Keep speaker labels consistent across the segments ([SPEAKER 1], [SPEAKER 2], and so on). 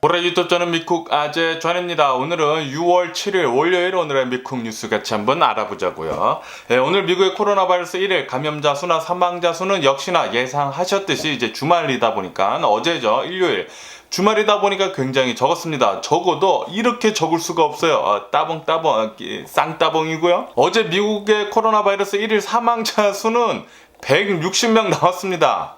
[SPEAKER 1] 보라 유튜브 저는 미쿡 아재 전입니다. 오늘은 6월 7일 월요일 오늘의 미쿡 뉴스 같이 한번 알아보자고요. 예, 오늘 미국의 코로나 바이러스 1일 감염자 수나 사망자 수는 역시나 예상하셨듯이 이제 주말이다 보니까 어제죠 일요일 주말이다 보니까 굉장히 적었습니다. 적어도 이렇게 적을 수가 없어요. 어, 따봉따봉 어, 쌍따봉이고요. 어제 미국의 코로나 바이러스 1일 사망자 수는 160명 나왔습니다.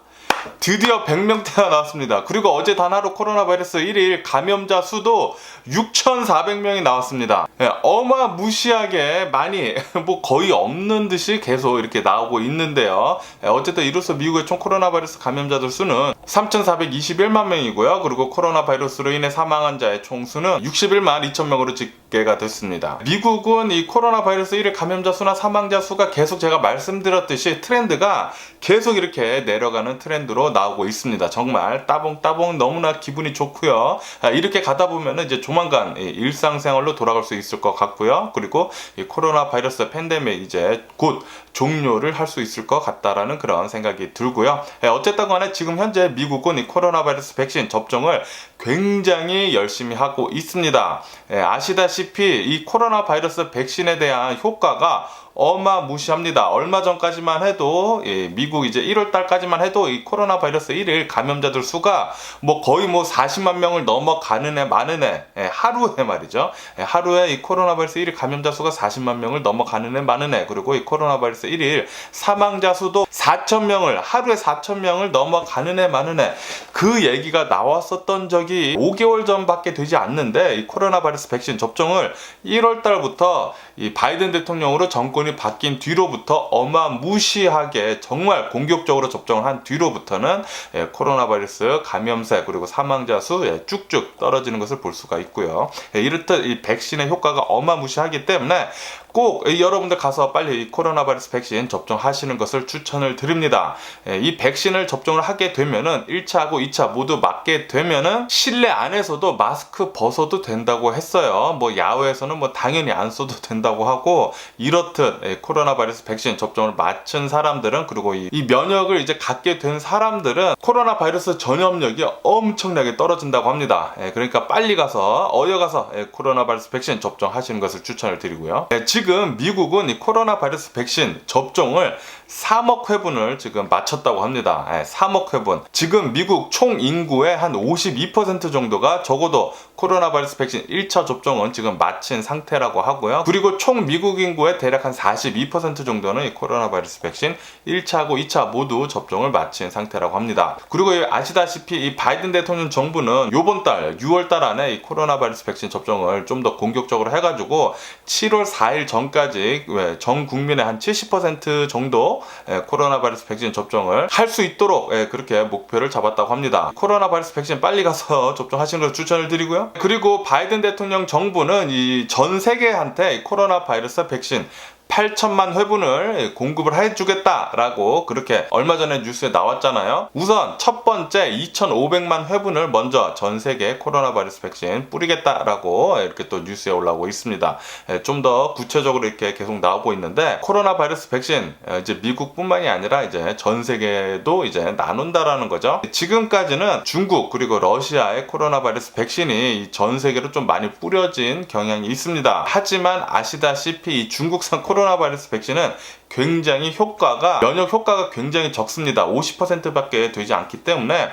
[SPEAKER 1] 드디어 100명대가 나왔습니다. 그리고 어제 단 하루 코로나 바이러스 1일 감염자 수도 6,400명이 나왔습니다. 예, 어마무시하게 많이 뭐 거의 없는 듯이 계속 이렇게 나오고 있는데요. 예, 어쨌든 이로써 미국의 총 코로나 바이러스 감염자들 수는 3,421만 명이고요. 그리고 코로나 바이러스로 인해 사망한 자의 총수는 61만 2천 명으로 집계가 됐습니다. 미국은 이 코로나 바이러스 1일 감염자 수나 사망자 수가 계속 제가 말씀드렸듯이 트렌드가 계속 이렇게 내려가는 트렌드로 나오고 있습니다. 정말 따봉따봉 너무나 기분이 좋고요. 아, 이렇게 가다 보면은 이제 조만간 이 일상생활로 돌아갈 수 있을 것 같고요. 그리고 이 코로나 바이러스 팬데믹 이제 곧 종료를 할 수 있을 것 같다라는 그런 생각이 들고요. 예, 어쨌든 간에 지금 현재 미국은 이 코로나 바이러스 백신 접종을 굉장히 열심히 하고 있습니다. 예, 아시다시피 이 코로나 바이러스 백신에 대한 효과가 어마무시합니다. 얼마 전까지만 해도 예, 미국 이제 1월 달까지만 해도 이 코로나 바이러스 1일 감염자들 수가 뭐 거의 뭐 40만 명을 넘어가는 애 많은 애 예, 하루에 말이죠. 예, 하루에 이 코로나 바이러스 1일 감염자 수가 40만 명을 넘어가는 애 많은 애 그리고 이 코로나 바이러스 1일 사망자 수도 4천 명을 하루에 4천 명을 넘어가는 애 많은 애그 얘기가 나왔었던 적이 5개월 전밖에 되지 않는데 이 코로나 바이러스 백신 접종을 1월 달부터 이 바이든 대통령으로 정권이 바뀐 뒤로부터 어마무시하게 정말 공격적으로 접종을 한 뒤로부터는 예, 코로나 바이러스 감염세 그리고 사망자 수 예, 쭉쭉 떨어지는 것을 볼 수가 있고요. 예, 이렇듯 이 백신의 효과가 어마무시하기 때문에 꼭 여러분들 가서 빨리 이 코로나 바이러스 백신 접종하시는 것을 추천을 드립니다. 예, 이 백신을 접종을 하게 되면은 1차하고 2차 모두 맞게 되면은 실내 안에서도 마스크 벗어도 된다고 했어요. 뭐 야외에서는 뭐 당연히 안 써도 된다고 하고 이렇듯 예, 코로나 바이러스 백신 접종을 마친 사람들은 그리고 이, 이 면역을 이제 갖게 된 사람들은 코로나 바이러스 전염력이 엄청나게 떨어진다고 합니다. 예, 그러니까 빨리 가서 어여 가서 예, 코로나 바이러스 백신 접종하시는 것을 추천을 드리고요. 예, 지금 미국은 이 코로나 바이러스 백신 접종을 3억 회분을 지금 마쳤다고 합니다. 예, 3억 회분. 지금 미국 총 인구의 한 52% 정도가 적어도 코로나 바이러스 백신 1차 접종은 지금 마친 상태라고 하고요. 그리고 총 미국 인구의 대략 한 42% 정도는 이 코로나 바이러스 백신 1차하고 2차 모두 접종을 마친 상태라고 합니다. 그리고 아시다시피 이 바이든 대통령 정부는 이번 달 6월 달 안에 이 코로나 바이러스 백신 접종을 좀 더 공격적으로 해가지고 7월 4일 전까지 전 국민의 한 70% 정도 예, 코로나 바이러스 백신 접종을 할 수 있도록 예, 그렇게 목표를 잡았다고 합니다. 코로나 바이러스 백신 빨리 가서 접종하시는 걸 추천을 드리고요. 그리고 바이든 대통령 정부는 이 전 세계한테 코로나 바이러스 백신 8천만 회분을 공급을 해주겠다라고 그렇게 얼마 전에 뉴스에 나왔잖아요. 우선 첫 번째 2,500만 회분을 먼저 전 세계 코로나 바이러스 백신 뿌리겠다라고 이렇게 또 뉴스에 올라오고 있습니다. 예, 좀더 구체적으로 이렇게 계속 나오고 있는데 코로나 바이러스 백신 예, 이제 미국뿐만이 아니라 이제 전 세계도 이제 나눈다라는 거죠. 지금까지는 중국 그리고 러시아의 코로나 바이러스 백신이 전 세계로 좀 많이 뿌려진 경향이 있습니다. 하지만 아시다시피 중국산 코로나 코로나 바이러스 백신은 굉장히 효과가 면역 효과가 굉장히 적습니다. 50%밖에 되지 않기 때문에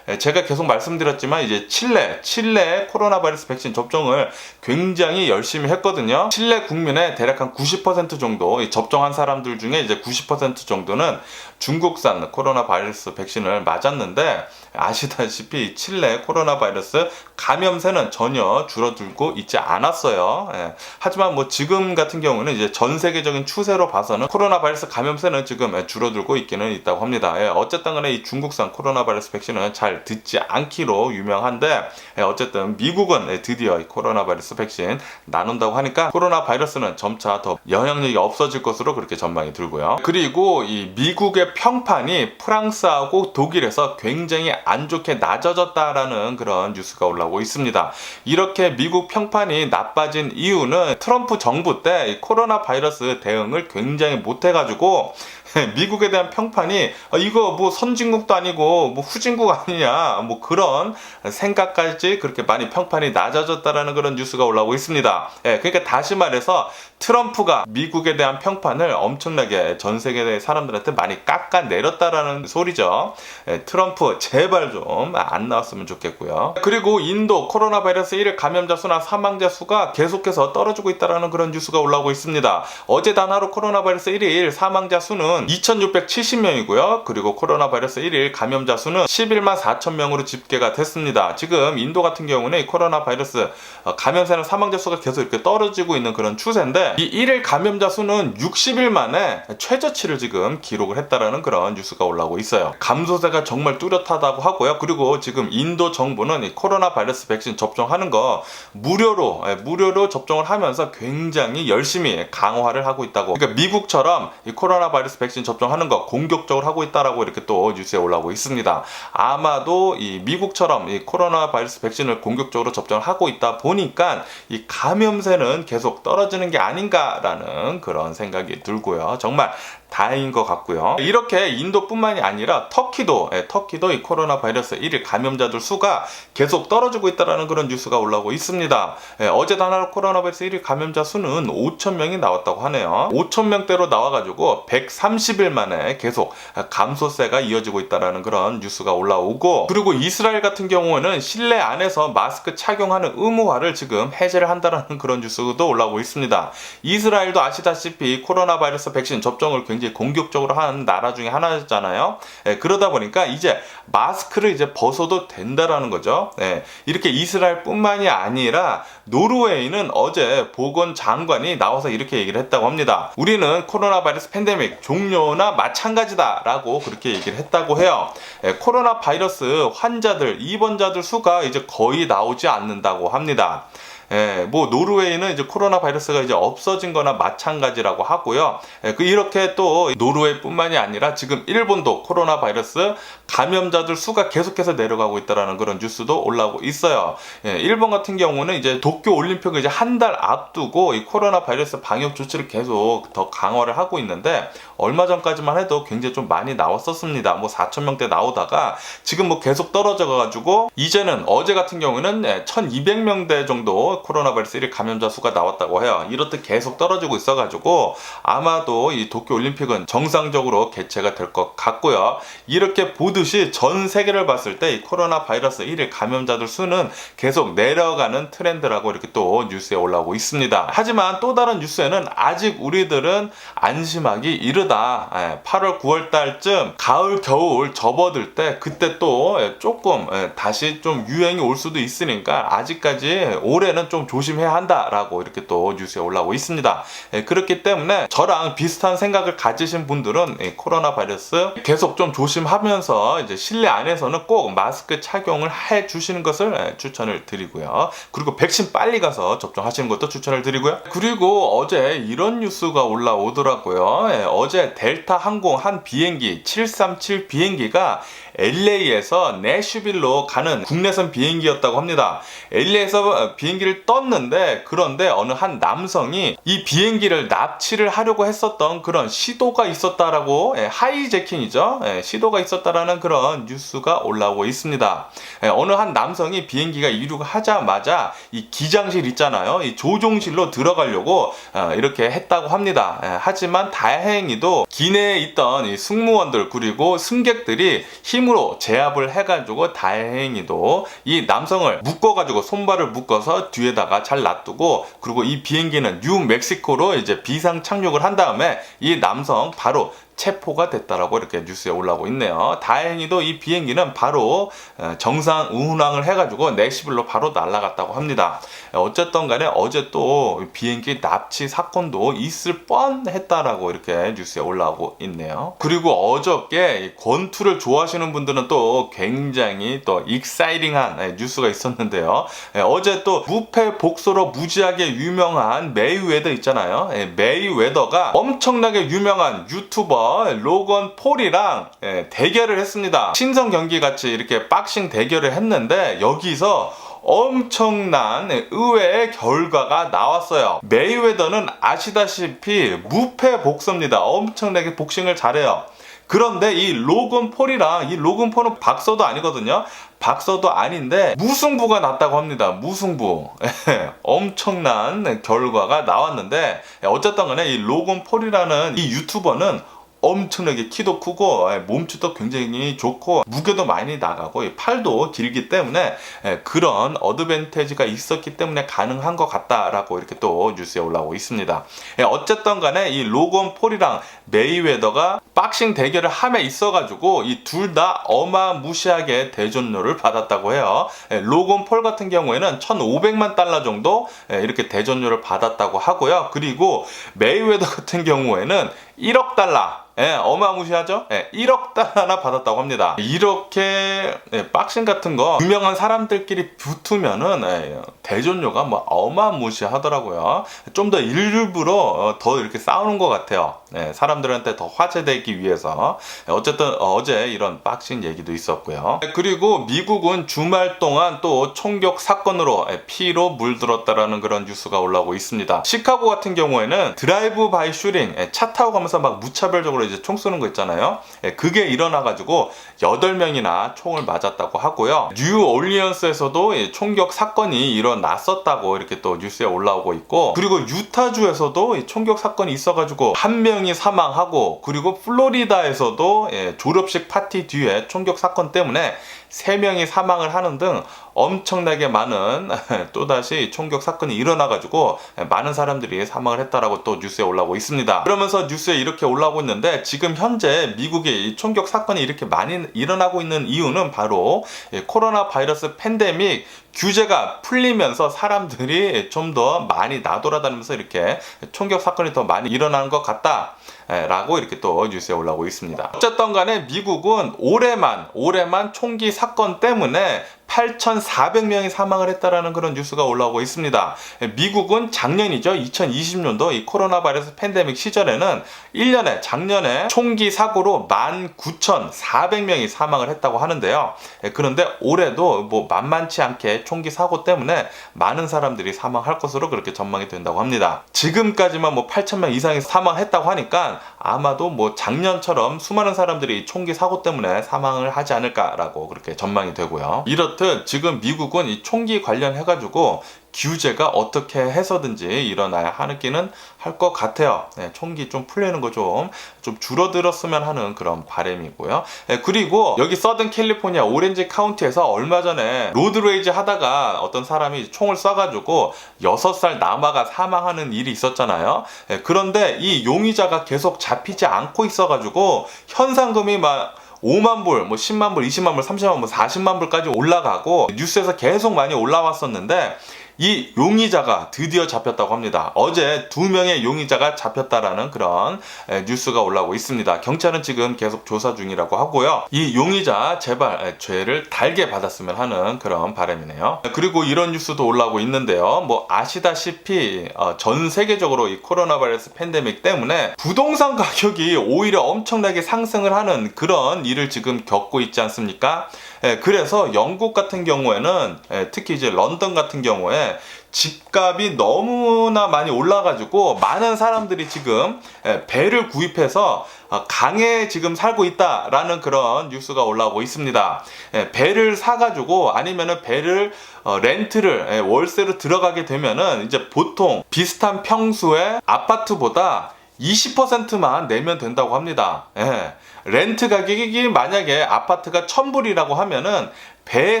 [SPEAKER 1] 제가 계속 말씀드렸지만 이제 칠레 칠레 코로나 바이러스 백신 접종을 굉장히 열심히 했거든요. 칠레 국민의 대략 한 90% 정도 접종한 사람들 중에 이제 90% 정도는 중국산 코로나 바이러스 백신을 맞았는데 아시다시피 칠레 코로나 바이러스 감염세는 전혀 줄어들고 있지 않았어요. 예. 하지만 뭐 지금 같은 경우는 이제 전 세계적인 추세로 봐서는 코로나 바이러스 감염세는 지금 줄어들고 있기는 있다고 합니다. 예. 어쨌든 간에 이 중국산 코로나 바이러스 백신은 잘 듣지 않기로 유명한데 예. 어쨌든 미국은 드디어 코로나 바이러스 백신 나눈다고 하니까 코로나 바이러스는 점차 더 영향력이 없어질 것으로 그렇게 전망이 들고요. 그리고 이 미국의 평판이 프랑스하고 독일에서 굉장히 안 좋게 낮아졌다라는 그런 뉴스가 올라오고 있습니다. 이렇게 미국 평판이 나빠진 이유는 트럼프 정부 때 코로나 바이러스 대응을 굉장히 못 해가지고 미국에 대한 평판이 어, 이거 뭐 선진국도 아니고 뭐 후진국 아니냐 뭐 그런 생각까지 그렇게 많이 평판이 낮아졌다라는 그런 뉴스가 올라오고 있습니다. 예, 그러니까 다시 말해서 트럼프가 미국에 대한 평판을 엄청나게 전 세계 사람들한테 많이 깎아내렸다라는 소리죠. 예, 트럼프 제발 좀 안 나왔으면 좋겠고요. 그리고 인도 코로나 바이러스 1일 감염자 수나 사망자 수가 계속해서 떨어지고 있다라는 그런 뉴스가 올라오고 있습니다. 어제 단 하루 코로나 바이러스 1일 사망자 수는 2,670명이고요. 그리고 코로나 바이러스 1일 감염자 수는 11만 4천 명으로 집계가 됐습니다. 지금 인도 같은 경우는 이 코로나 바이러스 어, 감염자나 사망자 수가 계속 이렇게 떨어지고 있는 그런 추세인데 이 1일 감염자 수는 60일 만에 최저치를 지금 기록을 했다라는 그런 뉴스가 올라오고 있어요. 감소세가 정말 뚜렷하다고 하고요. 그리고 지금 인도 정부는 이 코로나 바이러스 백신 접종하는 거 무료로 예, 무료로 접종을 하면서 굉장히 열심히 강화를 하고 있다고. 그러니까 미국처럼 이 코로나 바이러스 백신 접종하는 거 공격적으로 하고 있다라고 이렇게 또 뉴스에 올라오고 있습니다. 아마도 이 미국처럼 이 코로나 바이러스 백신을 공격적으로 접종을 하고 있다 보니까 이 감염세는 계속 떨어지는 게 아닌가라는 그런 생각이 들고요. 정말 다행인 것 같고요. 이렇게 인도뿐만이 아니라 터키도 예, 터키도 이 코로나 바이러스 1일 감염자들 수가 계속 떨어지고 있다라는 그런 뉴스가 올라오고 있습니다. 예, 어제 단하루 코로나 바이러스 1일 감염자 수는 5천 명이 나왔다고 하네요. 5천 명대로 나와가지고 130일 만에 계속 감소세가 이어지고 있다라는 그런 뉴스가 올라오고 그리고 이스라엘 같은 경우는 실내 안에서 마스크 착용하는 의무화를 지금 해제를 한다라는 그런 뉴스도 올라오고 있습니다. 이스라엘도 아시다시피 코로나 바이러스 백신 접종을 굉장히 공격적으로 하는 나라 중에 하나잖아요. 예, 그러다 보니까 이제 마스크를 이제 벗어도 된다라는 거죠. 예, 이렇게 이스라엘뿐만이 아니라 노르웨이는 어제 보건 장관이 나와서 이렇게 얘기를 했다고 합니다. 우리는 코로나 바이러스 팬데믹 종료나 마찬가지다라고 그렇게 얘기를 했다고 해요. 예, 코로나 바이러스 환자들 입원자들 수가 이제 거의 나오지 않는다고 합니다. 예, 뭐 노르웨이는 이제 코로나 바이러스가 이제 없어진 거나 마찬가지라고 하고요. 예, 그 이렇게 또 노르웨이뿐만이 아니라 지금 일본도 코로나 바이러스 감염자들 수가 계속해서 내려가고 있다라는 그런 뉴스도 올라오고 있어요. 예, 일본 같은 경우는 이제 도쿄 올림픽을 이제 한 달 앞두고 이 코로나 바이러스 방역 조치를 계속 더 강화를 하고 있는데 얼마 전까지만 해도 굉장히 좀 많이 나왔었습니다. 뭐 4천 명대 나오다가 지금 뭐 계속 떨어져 가지고 이제는 어제 같은 경우는 1,200명대 정도 코로나 바이러스 1일 감염자 수가 나왔다고 해요. 이렇듯 계속 떨어지고 있어가지고 아마도 이 도쿄 올림픽은 정상적으로 개최가 될 것 같고요. 이렇게 보듯이 전 세계를 봤을 때 이 코로나 바이러스 1일 감염자들 수는 계속 내려가는 트렌드라고 이렇게 또 뉴스에 올라오고 있습니다. 하지만 또 다른 뉴스에는 아직 우리들은 안심하기 이르다. 8월, 9월 달쯤 가을, 겨울 접어들 때 그때 또 조금 다시 좀 유행이 올 수도 있으니까 아직까지 올해는 좀 조심해야 한다라고 이렇게 또 뉴스에 올라오고 있습니다. 그렇기 때문에 저랑 비슷한 생각을 가지신 분들은 코로나 바이러스 계속 좀 조심하면서 이제 실내 안에서는 꼭 마스크 착용을 해 주시는 것을 추천을 드리고요. 그리고 백신 빨리 가서 접종하시는 것도 추천을 드리고요. 그리고 어제 이런 뉴스가 올라오더라고요. 예, 어제 델타 항공 한 비행기 737 비행기가 LA에서 내슈빌로 가는 국내선 비행기였다고 합니다. LA에서 비행기를 떴는데 그런데 어느 한 남성이 이 비행기를 납치를 하려고 했었던 그런 시도가 있었다라고 예, 하이제킹이죠. 예, 시도가 있었다라는 그런 뉴스가 올라오고 있습니다. 예, 어느 한 남성이 비행기가 이륙하자마자 이 기장실 있잖아요. 이 조종실로 들어가려고 어, 이렇게 했다고 합니다. 하지만 다행히도 기내에 있던 이 승무원들 그리고 승객들이 힘 으로 제압을 해가지고 다행히도 이 남성을 묶어가지고 손발을 묶어서 뒤에다가 잘 놔두고 그리고 이 비행기는 뉴멕시코로 이제 비상 착륙을 한 다음에 이 남성 바로 체포가 됐다라고 이렇게 뉴스에 올라오고 있네요. 다행히도 이 비행기는 바로 어, 정상 운항을 해가지고 넥시블로 바로 날아갔다고 합니다. 어쨌든 간에 어제 또 비행기 납치 사건도 있을 뻔했다라고 이렇게 뉴스에 올라오고 있네요. 그리고 어저께 권투를 좋아하시는 분들은 또 굉장히 또 익사이링한 네, 뉴스가 있었는데요. 네, 어제 또 무패 복소로 무지하게 유명한 메이웨더 있잖아요. 네, 메이웨더가 엄청나게 유명한 유튜버 로건 폴이랑 대결을 했습니다. 신성 경기 같이 이렇게 박싱 대결을 했는데 여기서 엄청난 의외의 결과가 나왔어요. 메이웨더는 아시다시피 무패 복서입니다. 엄청나게 복싱을 잘해요. 그런데 이 로건 폴이랑 이 로건 폴은 박서도 아니거든요. 박서도 아닌데 무승부가 났다고 합니다. 무승부. 엄청난 결과가 나왔는데 어쨌든 간에 이 로건 폴이라는 이 유튜버는 엄청나게 키도 크고 예, 몸집도 굉장히 좋고 무게도 많이 나가고 이 팔도 길기 때문에 예, 그런 어드밴테지가 있었기 때문에 가능한 것 같다라고 이렇게 또 뉴스에 올라오고 있습니다. 예, 어쨌든 간에 이 로건 폴이랑 메이웨더가 박싱 대결을 함에 있어가지고 이 둘 다 어마무시하게 대전료를 받았다고 해요. 예, 로건 폴 같은 경우에는 1,500만 달러 정도 예, 이렇게 대전료를 받았다고 하고요. 그리고 메이웨더 같은 경우에는 1억 달러 예, 어마무시하죠? 예, 1억 달러나 받았다고 합니다. 이렇게 예, 박싱 같은 거 유명한 사람들끼리 붙으면은 예, 대전료가 뭐 어마무시하더라고요. 좀 더 일부러 어, 더 이렇게 싸우는 것 같아요. 예, 사람들한테 더 화제되기 위해서 예, 어쨌든 어제 이런 박싱 얘기도 있었고요. 예, 그리고 미국은 주말 동안 또 총격 사건으로 예, 피로 물들었다라는 그런 뉴스가 올라오고 있습니다. 시카고 같은 경우에는 드라이브 바이 슈링 예, 차 타고 가면서 막 무차별적으로 이제 총 쏘는 거 있잖아요. 예, 그게 일어나가지고 8명이나 총을 맞았다고 하고요. 뉴 올리언스에서도 예, 총격 사건이 일어났었다고 이렇게 또 뉴스에 올라오고 있고 그리고 유타주에서도 이 총격 사건이 있어가지고 한 명이 사망하고 그리고 플로리다에서도 예, 졸업식 파티 뒤에 총격 사건 때문에 세 명이 사망을 하는 등 엄청나게 많은 또다시 총격 사건이 일어나가지고 많은 사람들이 사망을 했다라고 또 뉴스에 올라오고 있습니다. 그러면서 뉴스에 이렇게 올라오고 있는데 지금 현재 미국의 이 총격 사건이 이렇게 많이 일어나고 있는 이유는 바로 이 코로나 바이러스 팬데믹 규제가 풀리면서 사람들이 좀 더 많이 나돌아다니면서 이렇게 총격 사건이 더 많이 일어나는 것 같다. 예, 라고 이렇게 또 뉴스에 올라오고 있습니다. 어쨌든 간에 미국은 올해만, 올해만 총기 사건 때문에 8,400명이 사망을 했다라는 그런 뉴스가 올라오고 있습니다. 예, 미국은 작년이죠. 2020년도 이 코로나 바이러스 팬데믹 시절에는 1년에 작년에 총기 사고로 19,400명이 사망을 했다고 하는데요. 예, 그런데 올해도 뭐 만만치 않게 총기 사고 때문에 많은 사람들이 사망할 것으로 그렇게 전망이 된다고 합니다. 지금까지만 뭐 8,000명 이상이 사망했다고 하니까 아마도 뭐 작년처럼 수많은 사람들이 총기 사고 때문에 사망을 하지 않을까라고 그렇게 전망이 되고요. 이렇듯 지금 미국은 이 총기 관련해 가지고 규제가 어떻게 해서든지 일어나야 하는 기는 할 것 같아요. 네, 총기 좀 풀리는 거 좀 좀 줄어들었으면 하는 그런 바람이고요. 네, 그리고 여기 서든 캘리포니아 오렌지 카운티에서 얼마 전에 로드레이지 하다가 어떤 사람이 총을 쏴가지고 6살 남아가 사망하는 일이 있었잖아요. 네, 그런데 이 용의자가 계속 잡히지 않고 있어가지고 현상금이 막 5만 불, 뭐 10만 불, 20만 불, 30만 불, 40만 불까지 올라가고 뉴스에서 계속 많이 올라왔었는데 이 용의자가 드디어 잡혔다고 합니다. 어제 두 명의 용의자가 잡혔다라는 그런 에, 뉴스가 올라오고 있습니다. 경찰은 지금 계속 조사 중이라고 하고요. 이 용의자 제발 에, 죄를 달게 받았으면 하는 그런 바람이네요. 그리고 이런 뉴스도 올라오고 있는데요. 뭐 아시다시피 어, 전 세계적으로 이 코로나 바이러스 팬데믹 때문에 부동산 가격이 오히려 엄청나게 상승을 하는 그런 일을 지금 겪고 있지 않습니까? 예, 그래서 영국 같은 경우에는 예, 특히 이제 런던 같은 경우에 집값이 너무나 많이 올라가지고 많은 사람들이 지금 예, 배를 구입해서 어, 강에 지금 살고 있다라는 그런 뉴스가 올라오고 있습니다. 예, 배를 사가지고 아니면은 배를 어, 렌트를 예, 월세로 들어가게 되면은 이제 보통 비슷한 평수의 아파트보다 20%만 내면 된다고 합니다. 예. 렌트 가격이 만약에 아파트가 1000불이라고 하면은 배에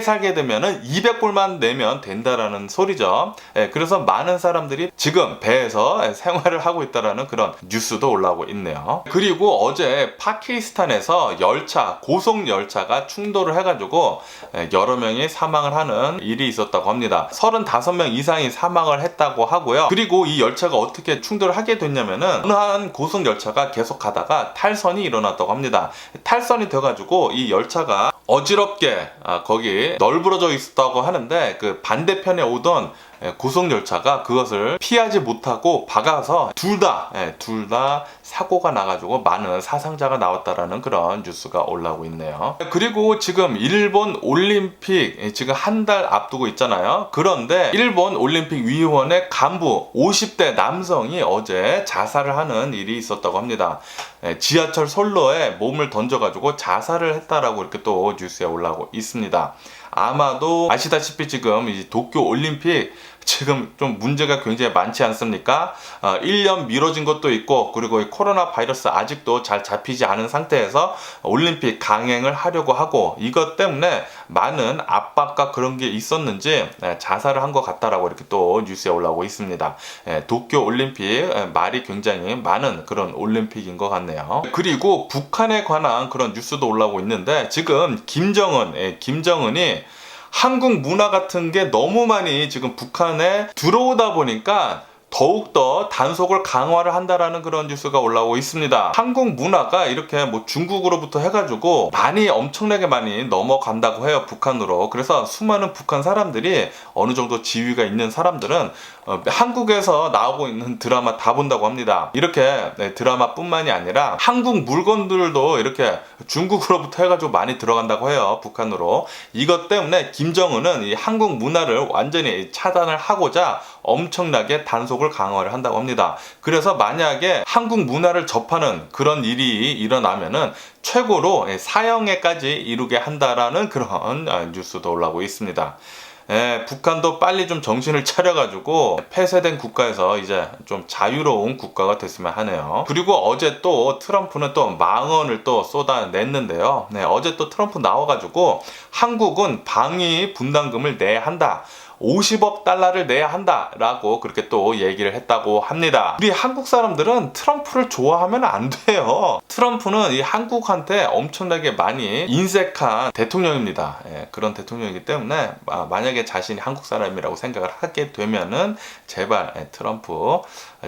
[SPEAKER 1] 살게 되면은 200불만 내면 된다라는 소리죠. 예, 그래서 많은 사람들이 지금 배에서 생활을 하고 있다라는 그런 뉴스도 올라오고 있네요. 그리고 어제 파키스탄에서 열차, 고속 열차가 충돌을 해가지고 예, 여러 명이 사망을 하는 일이 있었다고 합니다. 35명 이상이 사망을 했다고 하고요. 그리고 이 열차가 어떻게 충돌을 하게 됐냐면은 어느 한 고속 열차가 계속 가다가 탈선이 일어났다고 합니다. 탈선이 돼가지고 이 열차가 어지럽게 아, 거기 널브러져 있었다고 하는데 그 반대편에 오던 예, 고속 열차가 그것을 피하지 못하고 박아서 둘다둘 다 사고가 나가지고 많은 사상자가 나왔다라는 그런 뉴스가 올라오고 있네요. 그리고 지금 일본 올림픽 예, 지금 한 달 앞두고 있잖아요. 그런데 일본 올림픽 위원회 간부 50대 남성이 어제 자살을 하는 일이 있었다고 합니다. 예, 지하철 선로에 몸을 던져가지고 자살을 했다라고 이렇게 또 뉴스에 올라오고 있습니다. 아마도 아시다시피 지금 이 도쿄 올림픽 지금 좀 문제가 굉장히 많지 않습니까? 어, 1년 미뤄진 것도 있고 그리고 이 코로나 바이러스 아직도 잘 잡히지 않은 상태에서 올림픽 강행을 하려고 하고 이것 때문에 많은 압박과 그런 게 있었는지 예, 자살을 한 것 같다라고 이렇게 또 뉴스에 올라오고 있습니다. 예, 도쿄 올림픽 예, 말이 굉장히 많은 그런 올림픽인 것 같네요. 그리고 북한에 관한 그런 뉴스도 올라오고 있는데 지금 김정은, 예, 김정은이 한국 문화 같은 게 너무 많이 지금 북한에 들어오다 보니까 더욱더 단속을 강화를 한다라는 그런 뉴스가 올라오고 있습니다. 한국 문화가 이렇게 뭐 중국으로부터 해가지고 많이 엄청나게 많이 넘어간다고 해요. 북한으로. 그래서 수많은 북한 사람들이 어느 정도 지위가 있는 사람들은 어, 한국에서 나오고 있는 드라마 다 본다고 합니다. 이렇게 네, 드라마뿐만이 아니라 한국 물건들도 이렇게 중국으로부터 해가지고 많이 들어간다고 해요. 북한으로. 이것 때문에 김정은은 이 한국 문화를 완전히 차단을 하고자 엄청나게 단속을 강화를 한다고 합니다. 그래서 만약에 한국 문화를 접하는 그런 일이 일어나면은 최고로 사형에까지 이르게 한다라는 그런 아, 뉴스도 올라오고 있습니다. 예, 북한도 빨리 좀 정신을 차려가지고 폐쇄된 국가에서 이제 좀 자유로운 국가가 됐으면 하네요. 그리고 어제 또 트럼프는 또 망언을 또 쏟아냈는데요. 네, 어제 또 트럼프 나와가지고 한국은 방위 분담금을 내야 한다. 50억 달러를 내야 한다라고 그렇게 또 얘기를 했다고 합니다. 우리 한국 사람들은 트럼프를 좋아하면 안 돼요. 트럼프는 이 한국한테 엄청나게 많이 인색한 대통령입니다. 예, 그런 대통령이기 때문에 아, 만약에 자신이 한국 사람이라고 생각을 하게 되면은 제발 예, 트럼프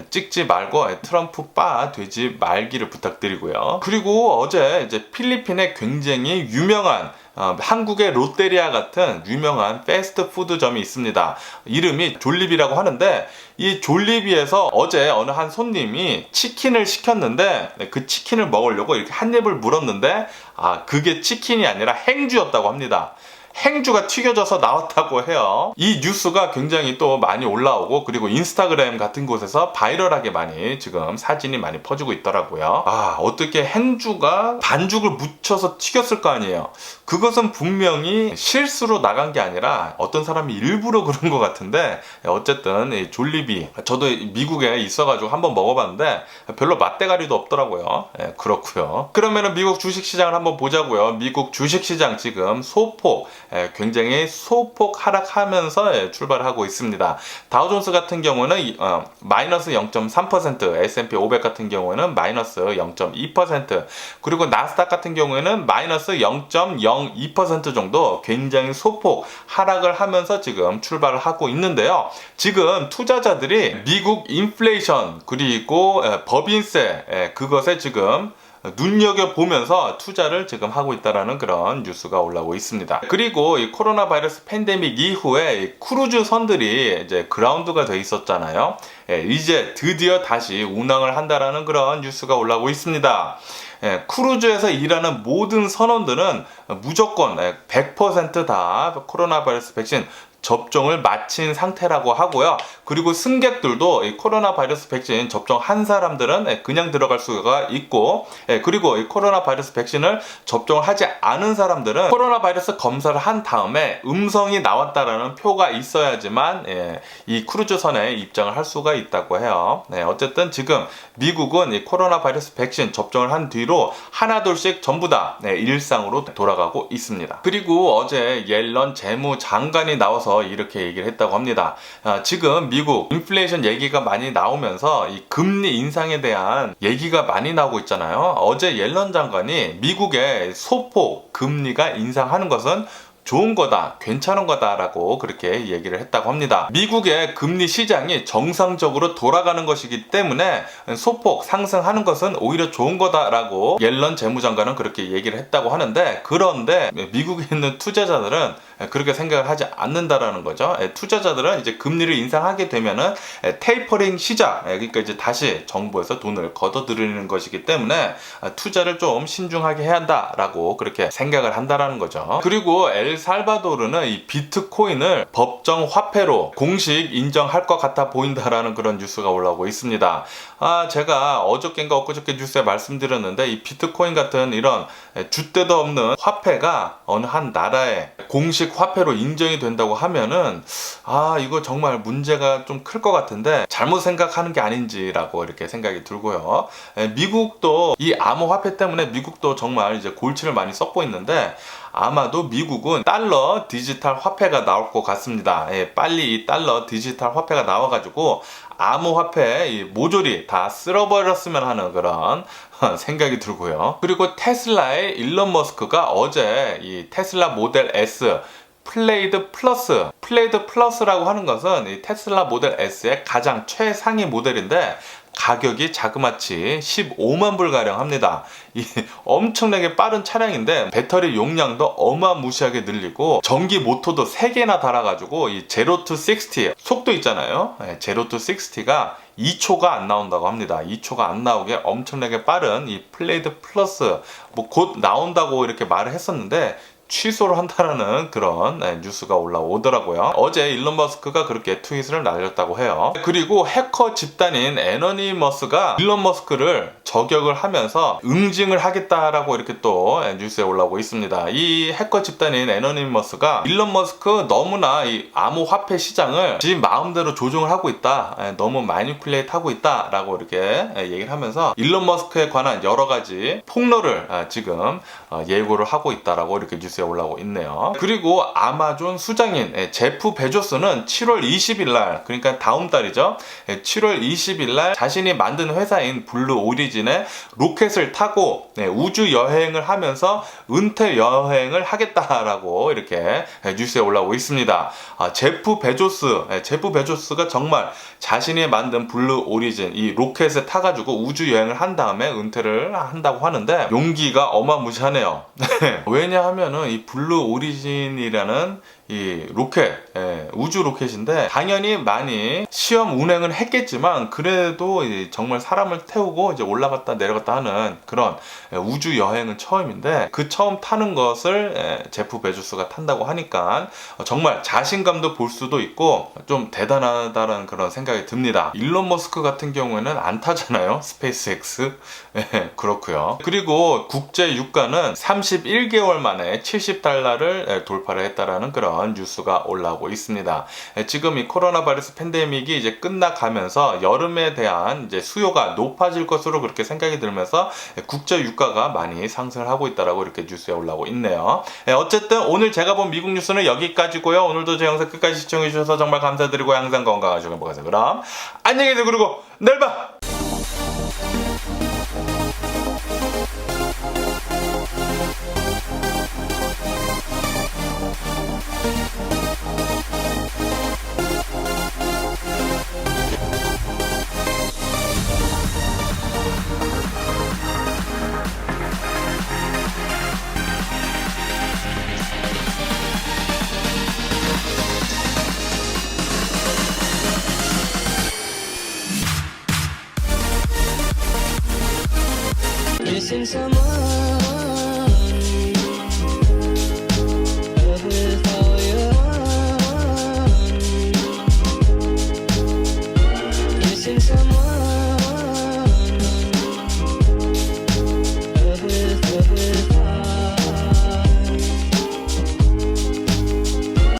[SPEAKER 1] 찍지 말고 예, 트럼프 빠 되지 말기를 부탁드리고요. 그리고 어제 이제 필리핀에 굉장히 유명한 어, 한국의 롯데리아 같은 유명한 패스트푸드점이 있습니다. 이름이 졸리비라고 하는데 이 졸리비에서 어제 어느 한 손님이 치킨을 시켰는데 네, 그 치킨을 먹으려고 이렇게 한 입을 물었는데 아 그게 치킨이 아니라 행주였다고 합니다. 행주가 튀겨져서 나왔다고 해요. 이 뉴스가 굉장히 또 많이 올라오고 그리고 인스타그램 같은 곳에서 바이럴하게 많이 지금 사진이 많이 퍼지고 있더라고요. 아, 어떻게 행주가 반죽을 묻혀서 튀겼을 거 아니에요. 그것은 분명히 실수로 나간 게 아니라 어떤 사람이 일부러 그런 것 같은데 어쨌든 이 졸리비 저도 미국에 있어가지고 한번 먹어봤는데 별로 맛대가리도 없더라고요. 예, 그렇고요. 그러면은 미국 주식시장을 한번 보자고요. 미국 주식시장 지금 소폭 예, 굉장히 소폭 하락하면서 예, 출발하고 있습니다. 다우존스 같은 경우는 어, 마이너스 0.3%, S&P 500 같은 경우는 마이너스 0.2%, 그리고 나스닥 같은 경우에는 마이너스 0.02% 정도 굉장히 소폭 하락을 하면서 지금 출발을 하고 있는데요. 지금 투자자들이 미국 인플레이션 그리고 예, 법인세 그것에 지금 눈여겨 보면서 투자를 지금 하고 있다라는 그런 뉴스가 올라오고 있습니다. 그리고 이 코로나 바이러스 팬데믹 이후에 크루즈 선들이 이제 그라운드가 돼 있었잖아요. 예, 이제 드디어 다시 운항을 한다라는 그런 뉴스가 올라오고 있습니다. 예, 크루즈에서 일하는 모든 선원들은 무조건 100%다 예, 코로나 바이러스 백신 접종을 마친 상태라고 하고요. 그리고 승객들도 이 코로나 바이러스 백신 접종한 사람들은 그냥 들어갈 수가 있고, 예, 그리고 이 코로나 바이러스 백신을 접종을 하지 않은 사람들은 코로나 바이러스 검사를 한 다음에 음성이 나왔다라는 표가 있어야지만 예, 이 크루즈선에 입장을 할 수가 있다고 해요. 네, 어쨌든 지금 미국은 이 코로나 바이러스 백신 접종을 한 뒤로 하나둘씩 전부 다 네, 일상으로 돌아가고 있습니다. 그리고 어제 옐런 재무장관이 나와서 이렇게 얘기를 했다고 합니다. 아, 지금 미국 인플레이션 얘기가 많이 나오면서 이 금리 인상에 대한 얘기가 많이 나오고 있잖아요. 어제 옐런 장관이 미국의 소폭 금리가 인상하는 것은 좋은 거다, 괜찮은 거다라고 그렇게 얘기를 했다고 합니다. 미국의 금리 시장이 정상적으로 돌아가는 것이기 때문에 소폭 상승하는 것은 오히려 좋은 거다라고 옐런 재무장관은 그렇게 얘기를 했다고 하는데 그런데 미국에 있는 투자자들은 에, 그렇게 생각을 하지 않는다라는 거죠. 에, 투자자들은 이제 금리를 인상하게 되면은 에, 테이퍼링 시작, 에, 그러니까 이제 다시 정부에서 돈을 걷어들이는 것이기 때문에 아, 투자를 좀 신중하게 해야 한다라고 그렇게 생각을 한다라는 거죠. 그리고 엘살바도르는 이 비트코인을 법정 화폐로 공식 인정할 것 같아 보인다라는 그런 뉴스가 올라오고 있습니다. 아, 제가 어저께인가 엊그저께 뉴스에 말씀드렸는데 이 비트코인 같은 이런 줏대도 없는 화폐가 어느 한 나라의 공식 화폐로 인정이 된다고 하면은 아, 이거 정말 문제가 좀 클 것 같은데 잘못 생각하는 게 아닌지라고 이렇게 생각이 들고요. 에, 미국도 이 암호 화폐 때문에 미국도 정말 이제 골치를 많이 썩고 있는데 아마도 미국은 달러 디지털 화폐가 나올 것 같습니다. 예, 빨리 이 달러 디지털 화폐가 나와가지고 암호화폐 이 모조리 다 쓸어버렸으면 하는 그런 생각이 들고요. 그리고 테슬라의 일론 머스크가 어제 이 테슬라 모델 S 플레이드 플러스 플레이드 플러스라고 하는 것은 이 테슬라 모델 S의 가장 최상위 모델인데 가격이 자그마치 15만 불 가량 합니다. 이 엄청나게 빠른 차량인데 배터리 용량도 어마무시하게 늘리고 전기 모터도 3개나 달아가지고 이 제로 투 60 속도 있잖아요. 네, 제로 투 60가 2초가 안 나온다고 합니다. 2초가 안 나오게 엄청나게 빠른 이 플레이드 플러스 뭐 곧 나온다고 이렇게 말을 했었는데 취소를 한다라는 그런 네, 뉴스가 올라오더라고요. 어제 일론 머스크가 그렇게 트윗을 날렸다고 해요. 그리고 해커 집단인 애너니머스가 일론 머스크를 저격을 하면서 응징을 하겠다라고 이렇게 또 뉴스에 올라오고 있습니다. 이 해커 집단인 애너니머스가 일론 머스크 너무나 이 암호화폐 시장을 지 마음대로 조종을 하고 있다. 예, 너무 마니플레이트 하고 있다라고 이렇게 예, 얘기를 하면서 일론 머스크에 관한 여러 가지 폭로를 아, 지금 어, 예고를 하고 있다라고 이렇게 뉴스에 올라오고 있네요. 그리고 아마존 수장인 예, 제프 베조스는 7월 20일 날 그러니까 다음 달이죠. 예, 7월 20일 날 자신이 만든 회사인 블루 오리진의 로켓을 타고 네, 우주 여행을 하면서 은퇴 여행을 하겠다라고 이렇게 예, 뉴스에 올라오고 있습니다. 아, 제프 베조스, 예, 제프 베조스가 정말 자신이 만든 블루 오리진 이 로켓에 타가지고 우주 여행을 한 다음에 은퇴를 한다고 하는데 용기가 어마무시하네요. 네. 왜냐하면은 이 블루 오리진이라는 이 로켓, 예, 우주 로켓인데 당연히 많이 시험 운행을 했겠지만 그래도 이 정말 사람을 태우고 이제 올라갔다 내려갔다 하는 그런 예, 우주 여행은 처음인데 그 처음 타는 것을 예, 제프 베조스가 탄다고 하니까 정말 자신감도 볼 수도 있고 좀 대단하다는 그런 생각이 듭니다. 일론 머스크 같은 경우에는 안 타잖아요. 스페이스X. 예, 그렇고요. 그리고 국제 유가는 31개월 만에 70달러를 예, 돌파를 했다라는 그런 뉴스가 올라오고 있습니다. 예, 지금 이 코로나 바이러스 팬데믹이 이제 끝나가면서 여름에 대한 이제 수요가 높아질 것으로 그렇게 생각이 들면서 예, 국제 유가가 많이 상승을 하고 있다라고 이렇게 뉴스에 올라오고 있네요. 예, 어쨌든 오늘 제가 본 미국 뉴스는 여기까지고요. 오늘도 제 영상 끝까지 시청해 주셔서 정말 감사드리고 항상 건강하시고 행복하세요. 그럼 안녕히 계세요. 그리고 내일 봐.